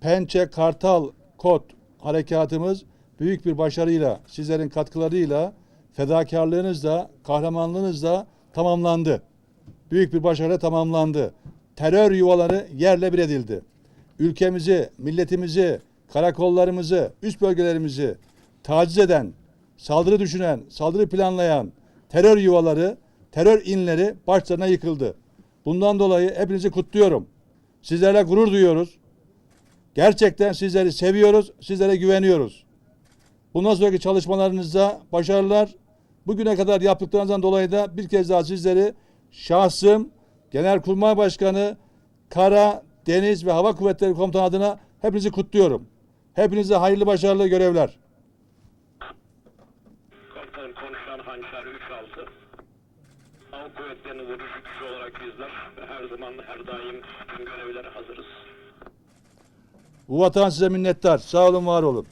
Pençe Kartal Kod harekatımız büyük bir başarıyla, sizlerin katkılarıyla, fedakarlığınızla, kahramanlığınızla tamamlandı. Büyük bir başarıyla tamamlandı. Terör yuvaları yerle bir edildi. Ülkemizi, milletimizi, karakollarımızı, üst bölgelerimizi taciz eden, saldırı düşünen, saldırı planlayan terör yuvaları, terör inleri başlarına yıkıldı. Bundan dolayı hepinizi kutluyorum. Sizlerle gurur duyuyoruz. Gerçekten sizleri seviyoruz, sizlere güveniyoruz. Bundan sonraki çalışmalarınızda başarılar. Bugüne kadar yaptıklarınızdan dolayı da bir kez daha sizleri şahsım, Genelkurmay Başkanı, Kara, Deniz ve Hava Kuvvetleri Komutanı adına hepinizi kutluyorum. Hepinize hayırlı başarılı görevler. Komutanım konuşan Hançer 36. Hava kuvvetlerini vuruş olarak bizler her zaman her daim. Bu vatan size minnettar. Sağ olun, var olun.